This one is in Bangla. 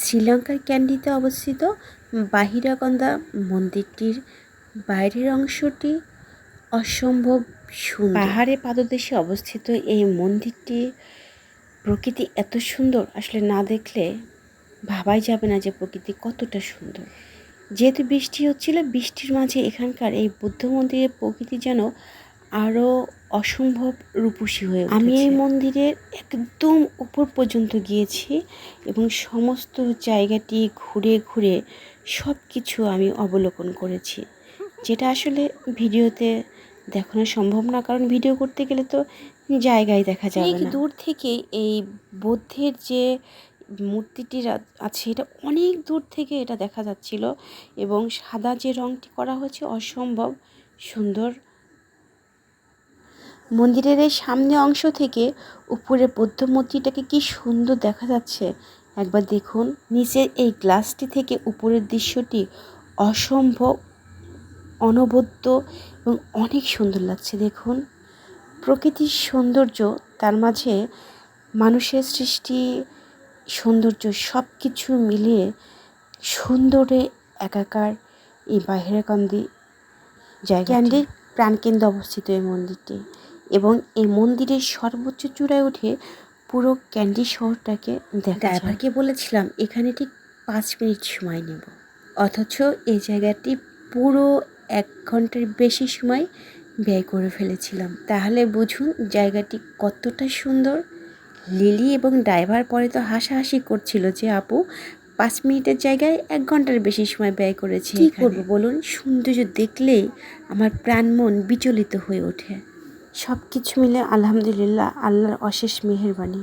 শ্রীলঙ্কার ক্যান্ডিতে অবস্থিত বাহিরাগন্ধা মন্দিরটির বাইরের অংশটি অসম্ভব সুন্দর। পাহাড়ে পাদদেশে অবস্থিত এই মন্দিরটি প্রকৃতি এত সুন্দর, আসলে না দেখলে ভাবাই যাবে না যে প্রকৃতি কতটা সুন্দর। যেহেতু বৃষ্টি হচ্ছিল, বৃষ্টির মাঝে এখানকার এই বুদ্ধ মন্দিরের প্রকৃতি যেন আরও অসম্ভব রূপসী হয়ে আমি এই মন্দিরের একদম উপর পর্যন্ত গিয়েছি এবং সমস্ত জায়গাটি ঘুরে ঘুরে সব কিছু আমি অবলোকন করেছি। যেটা আসলে ভিডিওতে দেখানো সম্ভব না কারণ ভিডিও করতে গেলে তো জায়গায় দেখা যাবে না। দূর থেকে এই বুদ্ধের যে মূর্তিটি আছে এটা অনেক দূর থেকে এটা দেখা যাচ্ছিল এবং সাদা যে রংটি করা হয়েছে অসম্ভব সুন্দর মন্দিরের এই সামনে অংশ থেকে উপরে বৌদ্ধ মূর্তিটাকে কি সুন্দর দেখা যাচ্ছে। একবার দেখুন, নিচের এই গ্লাসটি থেকে উপরের দৃশ্যটি অসম্ভব, অনবদ্য এবং অনেক সুন্দর লাগছে। দেখুন, প্রকৃতির সৌন্দর্য, তার মাঝে মানুষের সৃষ্টি, সৌন্দর্য সব কিছু মিলিয়ে সুন্দরে একাকার এই বাহিরাকান্দি জায়গা ক্যান্ডির প্রাণকেন্দ্রে অবস্থিত এই মন্দিরটি। এবং এই মন্দিরের সর্বোচ্চ চূড়ায় উঠে পুরো ক্যান্ডি শহরটাকে দেখা ড্রাইভারকে বলেছিলাম এখানে ঠিক পাঁচ মিনিট সময় নেব। অথচ এই জায়গাটি পুরো এক ঘণ্টার বেশি সময় ব্যয় করে ফেলেছিলাম। তাহলে বুঝুন জায়গাটি কতটা সুন্দর। লিলি এবং ড্রাইভার পরে তো হাসাহাসি করছিল যে আপু পাঁচ মিনিটের জায়গায় এক ঘণ্টার বেশি সময় ব্যয় করেছে কি করব বলুন? সৌন্দর্য দেখলেই আমার প্রাণ মন বিচলিত হয়ে ওঠে। সব কিছু মিলে আলহামদুলিল্লাহ আল্লাহর অশেষ মেহেরবানি।